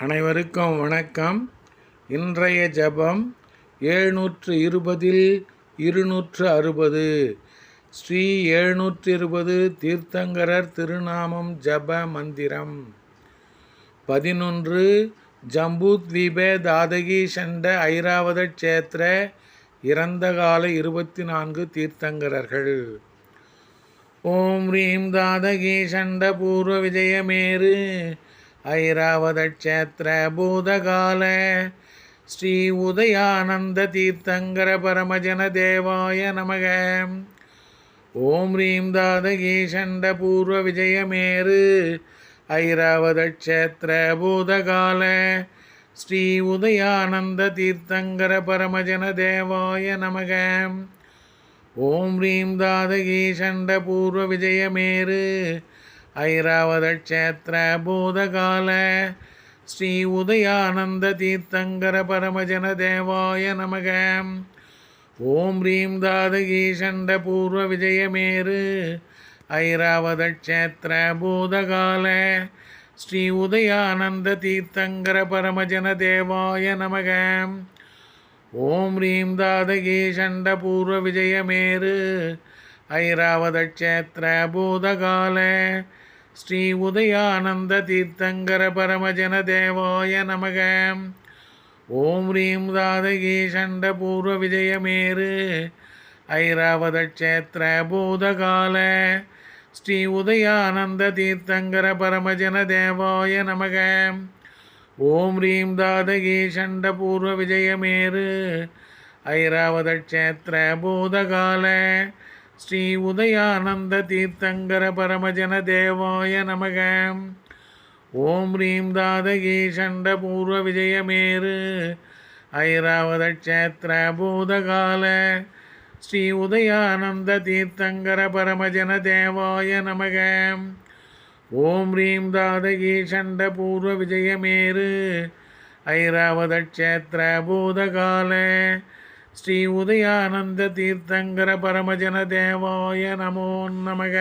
அனைவருக்கும் வணக்கம். இன்றைய ஜபம் எழுநூற்று இருபதில் இருநூற்று அறுபது. ஸ்ரீ எழுநூற்று இருபது தீர்த்தங்கரர் திருநாமம் ஜப மந்திரம். பதினொன்று ஜம்பூத்வீப தாதகி சண்ட ஐராவத க்ஷேத்திர இறந்த கால இருபத்தி நான்கு தீர்த்தங்கரர்கள். ஓம் ரீம் தாதகி சண்ட பூர்வ விஜயமேரு ஐராவத பூதகால ஸ்ரீ உதயானந்த தீர்த்தங்கர பரமஜன தேவாய நமக. ஓம் ரீம் தாதகி சண்ட பூர்வ விஜயமேரு. ஐராவத பூதகால ஸ்ரீ உதயானந்த தீர்த்தங்கர பரமஜன தேவாய நமக. ஓம் ரீம் தாதகி சண்ட பூர்வ விஜயமேரு. ஐராவத பூதகால ஸ்ரீ உதயானந்த தீர்த்தங்கர பரமஜன தேவாய நமக. ஓம் ஹ்ரீம் தாதகி சண்ட பூர்வ விஜயமேரு ஐராவத பூதகால ஸ்ரீ உதயானந்த தீர்த்தங்கர பரமஜன தேவாய நமக. ஓம் ஹ்ரீம் தாதகி சண்ட பூர்வ விஜயமேரு ஐராவத பூதகால ஸ்ரீ உதயானந்த தீர்த்தங்கர பரமஜன தேவாய நமக ஓம் ஹ்ரீம் தாதகி சண்ட பூர்வ விஜயமேரு ஐராவத பூதகால ஸ்ரீ உதயானந்த தீர்த்தங்கர பரமஜன தேவாய நமக ஓம் ஹ்ரீம் தாதகி சண்ட பூர்வ விஜயமேரு ஐராவத பூதகால ஸ்ரீ உதயானந்த தீர்த்தங்கர பரமஜன தேவாய நமக. ஓம் ரீம் தாதகீ சண்ட பூர்வ விஜயமேரு ஐராவத க்ஷேத்திர பூதகால. ஸ்ரீ உதயானந்த தீர்த்தங்கர பரமஜன தேவாய நமக. ஓம் ரீம் தாதகீ சண்ட பூர்வ விஜயமேரு ஐராவத க்ஷேத்திர பூதகால. ஸ்ரீ உதயானந்த தீர்த்தங்கர பரமஜன தேவாய நமோ நமக.